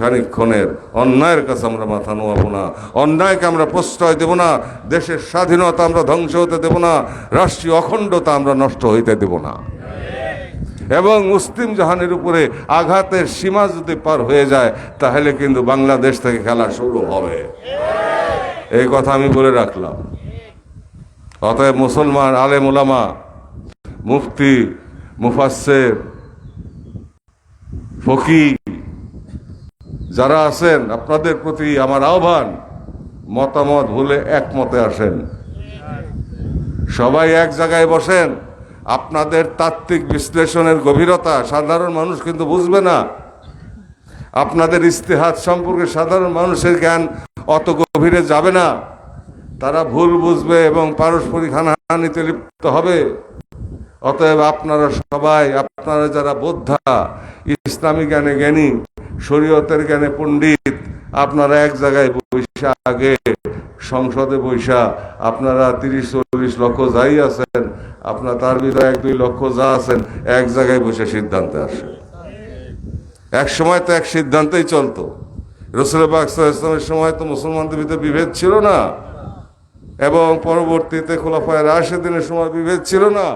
খানিক্ষণের অন্যায়ের কাছে আমরা মাথা না। অন্যায়কে আমরা প্রশ্রয় দেব না। দেশের স্বাধীনতা আমরা ধ্বংস হতে দেব না। রাষ্ট্রীয় অখণ্ডতা আমরা নষ্ট হইতে দেব না। এবং মুসলিম জাহানের উপরে আঘাতের সীমা যদি পার হয়ে যায়, তাহলে কিন্তু বাংলাদেশ থেকে খেলা শুরু হবে। এই কথা আমি বলে রাখলাম। অতএব মুসলমান, আলেম ওলামা মুফতি মুফাসের ফকি যারা আছেন, আপনাদের প্রতি আমার আহ্বান, মতামত ভুলে একমতে আসেন। সবাই এক জায়গায় বসেন। আপনাদের তাত্ত্বিক বিশ্লেষণের গভীরতা সাধারণ মানুষ কিন্তু বুঝবে না। আপনাদের ইস্তেহাত সম্পর্কে সাধারণ মানুষের জ্ঞান অত গভীরে যাবে না। তারা ভুল বুঝবে এবং পারস্পরিক হানাহানিতে লিপ্ত হবে। অতএব আপনারা সবাই, আপনারা যারা বোদ্ধা, ইসলামী জ্ঞানে জ্ঞানী, শরীয়তের জ্ঞানে পণ্ডিত, আপনারা এক জায়গায় বৈশা আগে সংসদে বৈশা আপনারা তিরিশ, চল্লিশ লক্ষ যাই আছেন, আপনার তার ভিতরে এক, দুই লক্ষ যা আছেন, এক জায়গায় বসে সিদ্ধান্তে আসে। এক সময় তো এক সিদ্ধান্তেই চলতো। রসুল ইসলামের সময় তো মুসলমানদের ভিতরে বিভেদ ছিল না। এবং পরবর্তীতে খোলাফায় রাশেদিনের সময় বিভেদ ছিল না।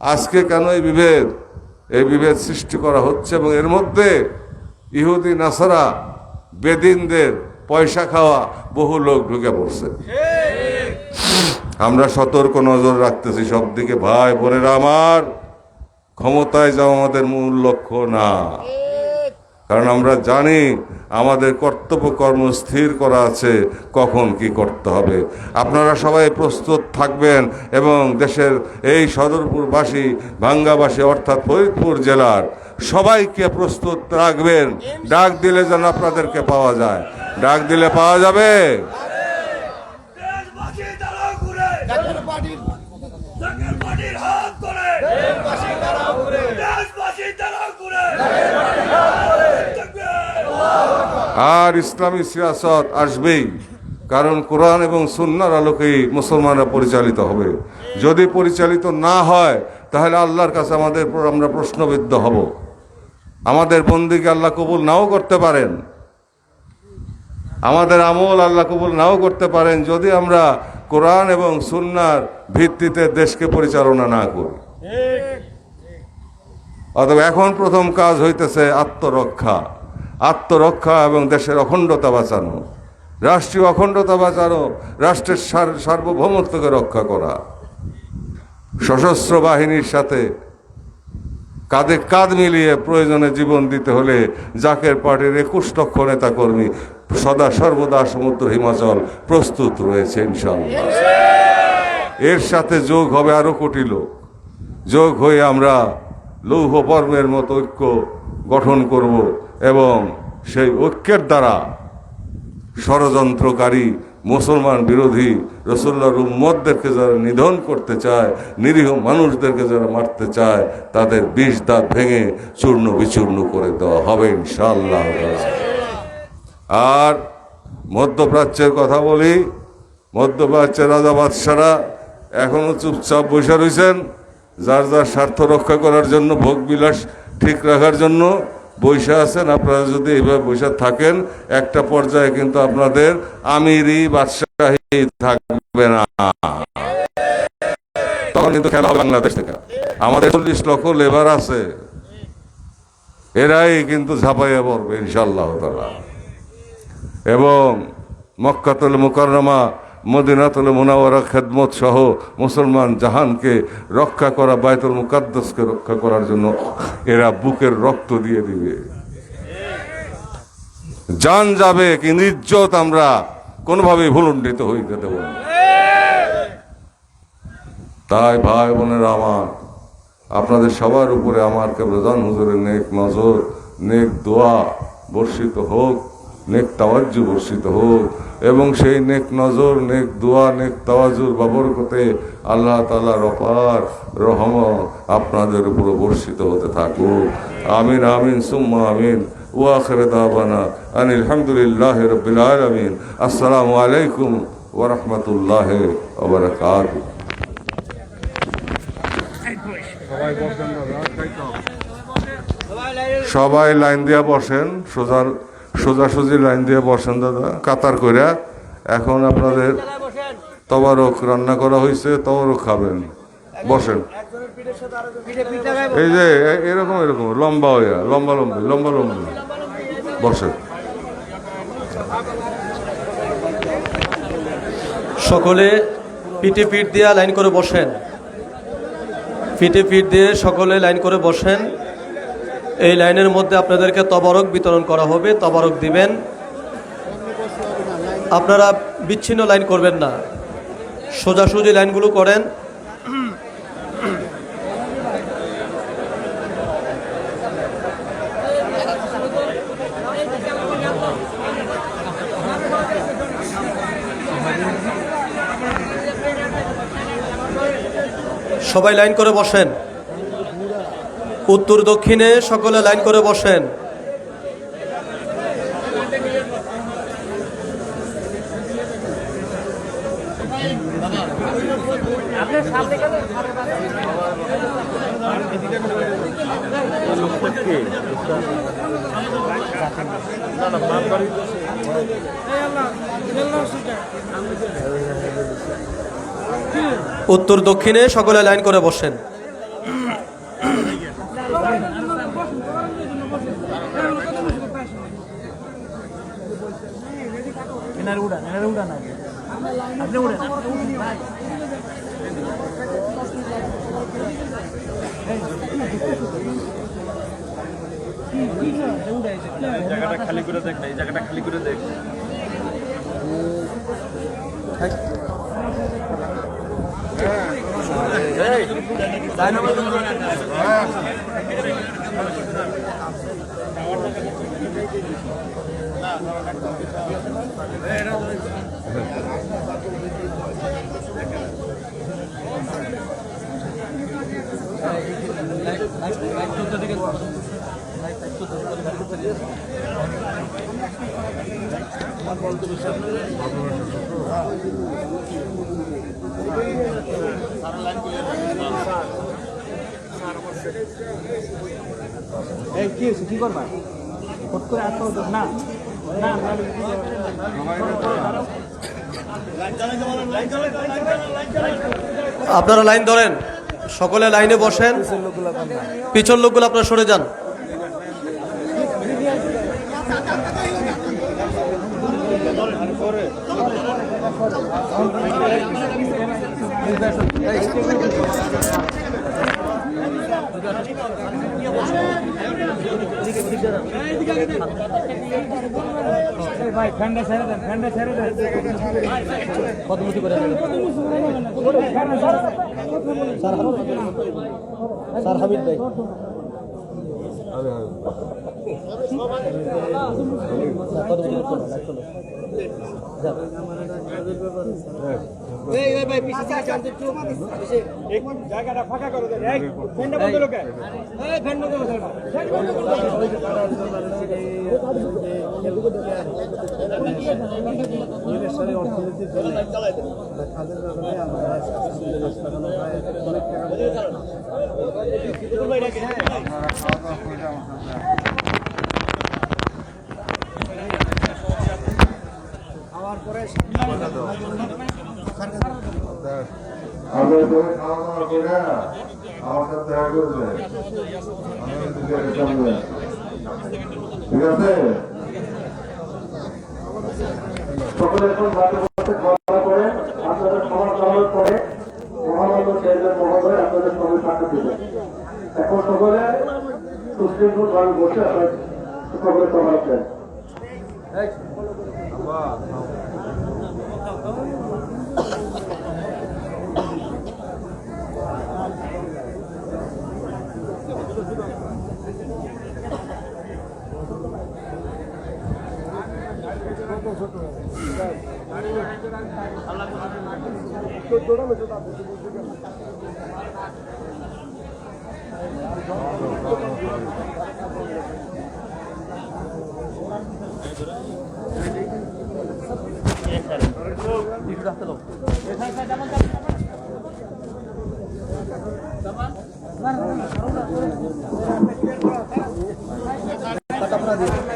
আজকে কেন এই বিভেদ? এই বিভেদ সৃষ্টি করা হচ্ছে এবং এর মধ্যে ইহুদি, নাসারা, বেদিনদের পয়সা খাওয়া বহু লোক ঢুকে পড়ছে। আমরা সতর্ক নজর রাখতেছি সব দিকে ভাই বোনেরা আমার, ক্ষমতায় যাওয়া আমাদের মূল লক্ষ্য না। কারণ আমরা জানি আমাদের কর্তব্য কর্ম স্থির করা আছে, কখন কি করতে হবে। আপনারা সবাই প্রস্তুত থাকবেন এবং দেশের এই সদরপুরবাসী, ভাঙ্গাবাসী অর্থাৎ ফরিদপুর জেলার সবাইকে প্রস্তুত রাখবেন। ডাক দিলে যেন আপনাদেরকে পাওয়া যায়। ডাক দিলে পাওয়া যাবে দেশবাসী তারা ঘুরে জাতীয় পার্টির জাতীয় পার্টির হাত ধরে দেশবাসী তারা ঘুরে দেশবাসী তারা ঘুরে আর ইসলামী সিয়াসত আসবেই কারণ কোরআন এবং সুন্নার আলোকেই মুসলমানরা পরিচালিত হবে। যদি পরিচালিত না হয় তাহলে আল্লাহর কাছে আমাদের আমরা প্রশ্নবিদ্ধ হব। আমাদের বন্দিকে আল্লাহ কবুল নাও করতে পারেন। আমাদের আমল আল্লাহ কবুল নাও করতে পারেন যদি আমরা কোরআন এবং সুন্নার ভিত্তিতে দেশকে পরিচালনা না করি। অতএব এখন প্রথম কাজ হইতেছে আত্মরক্ষা। আত্মরক্ষা এবং দেশের অখণ্ডতা বাঁচানো, রাষ্ট্রীয় অখণ্ডতা বাঁচানো, রাষ্ট্রের সার- সার্বভৌমত্বকে রক্ষা করা। সশস্ত্র বাহিনীর সাথে কাঁধে কাঁধ মিলিয়ে প্রয়োজনে জীবন দিতে হলে জাকের পার্টির একুশ লক্ষ নেতা কর্মী সদা সর্বদা সমুদ্র হিমাচল প্রস্তুত রয়েছে ইনশাল্লাহ এর সাথে যোগ হবে আরও কোটি লোক। যোগ হয়ে আমরা লৌহ পর্বের মতো ঐক্য গঠন করব। এবং সেই ঐক্যের দ্বারা ষড়যন্ত্রকারী মুসলমান বিরোধী রসুল্লাহর উম্মদদেরকে যারা নিধন করতে চায়, নিরীহ মানুষদেরকে যারা মারতে চায়, তাদের বিষ দাঁত ভেঙে চূর্ণ বিচূর্ণ করে দেওয়া হবে ইনশাআল্লাহ। আর মধ্যপ্রাচ্যের কথা বলি, মধ্যপ্রাচ্যের রাজা বাদশারা এখনও চুপচাপ বসে রয়েছেন, যার যার স্বার্থ রক্ষা করার জন্য ভোগবিলাস ঠিক রাখার জন্য। বৈশা আছেন, আপনারা যদি এইভাবে বৈশা থাকেন, একটা পর্যায়ে কিন্তু আপনাদের আমিরি বাদশাহী থাকবে না। তখন কিন্তু খেলা বাংলাদেশ থেকে। আমাদের চল্লিশ লক্ষ লেবার আছে। এরাই কিন্তু ঝাঁপাইয়া পড়বে ইনশাল্লাহ তালা এবং মক্কাতুল মুকাররমা মদিনাতুল মোনাওয়ারা খেদমত সহ মুসলমান জাহানকে রক্ষা করা বায়তুল মুকাদ্দাসকে রক্ষা করার জন্য এরা বুকের রক্ত দিয়ে দিবে। জান যাবে কিন্তু ইজ্জত আমরা কোনোভাবেই ভুলুণ্ঠিত হইতে দেব না। তাই ভাই বোনেরা আমার, আপনাদের সবার উপরে আমার কেবলজান হুজুরের নেক নজর, নেক দোয়া বর্ষিত হোক। নেক তাওয়াজ্জু বর্ষিত হোক। এবং সেই নেক নজর, নেক দোয়া, নেক তাওয়াজুর বাবরকতে আল্লাহ তালার অপার রহমত আপনাদের উপরে বর্ষিত হতে থাকুক। আমিন আমিন, সুম্মা আমিন। ওয়াখের দাবানা আনিল হামদুলিল্লাহ রবিল আলমিন। আসসালামু আলাইকুম ওরহমতুল্লাহ ওবরাকাতুহ সবাই বসবেন দাদা তাই তো সবাই লাইন দিয়ে বসেন, সোজা সোজাসুজি লাইন দিয়ে বসেন, দাদা। কাতার কইরা এখন আপনাদের তবারক রান্না করা হয়েছে তবারক খাবেন। বসেন। এই যে, এরকম এরকম, লম্বা হইয়া, লম্বা, লম্বি লম্বা, লম্বি। বসেন। সকলে পিঠে পিঠ দিয়ে লাইন করে বসেন। পিঠে পিঠ দিয়ে সকলে লাইন করে বসেন। এই লাইনের মধ্যে আপনাদেরকে তবারক বিতরণ করা হবে, তবারক দিবেন। আপনারা বিচ্ছিন্ন লাইন করবেন না। সোজাসুজি লাইনগুলো করেন। সবাই লাইন করে বসেন। উত্তর দক্ষিণে সকলে লাইন করে বসেন। উত্তর দক্ষিণে সকলে লাইন করে বসেন। এনার উড়ান এনার উড়ান আগে আপনি উড়েন জায়গাটা খালি করে দেখ না এই জায়গাটা খালি করে দেখ। এই কি কি করবা? ফট করে আসতে না? আপনারা লাইন ধরেন সকলে লাইনে বসেন। পিছন লোকগুলো আপনারা সরে যান। ভাই ফ্যানটা ছেড়ে দেন ফ্যানটা ছেড়ে দেন। পদমতি করে স্যার হামিদ ভাই। জায়গাটা ফাঁকা করে দেন। এই ফ্যানটা বন্ধ করে আপনারা সবাই খাওয়া দাওয়া করে আমার সাথে দেখা করবে আমাদের। ঠিক আছে এখন রাষ্ট্রপতি ঘোষণা করে, আপনাদের সমাজ সম্মান করে আপনাদের সঙ্গে সাক্ষা দিলেন এখন সকলে বসে আপনার Kata Pradip.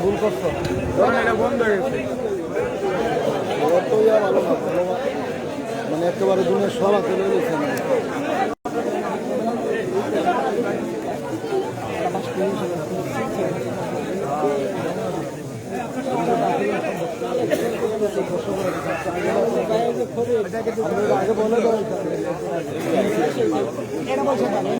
ভুল এটা বন্ধ হয়ে মানে একেবারে দুনিয়ার সব রয়ে আগে বলে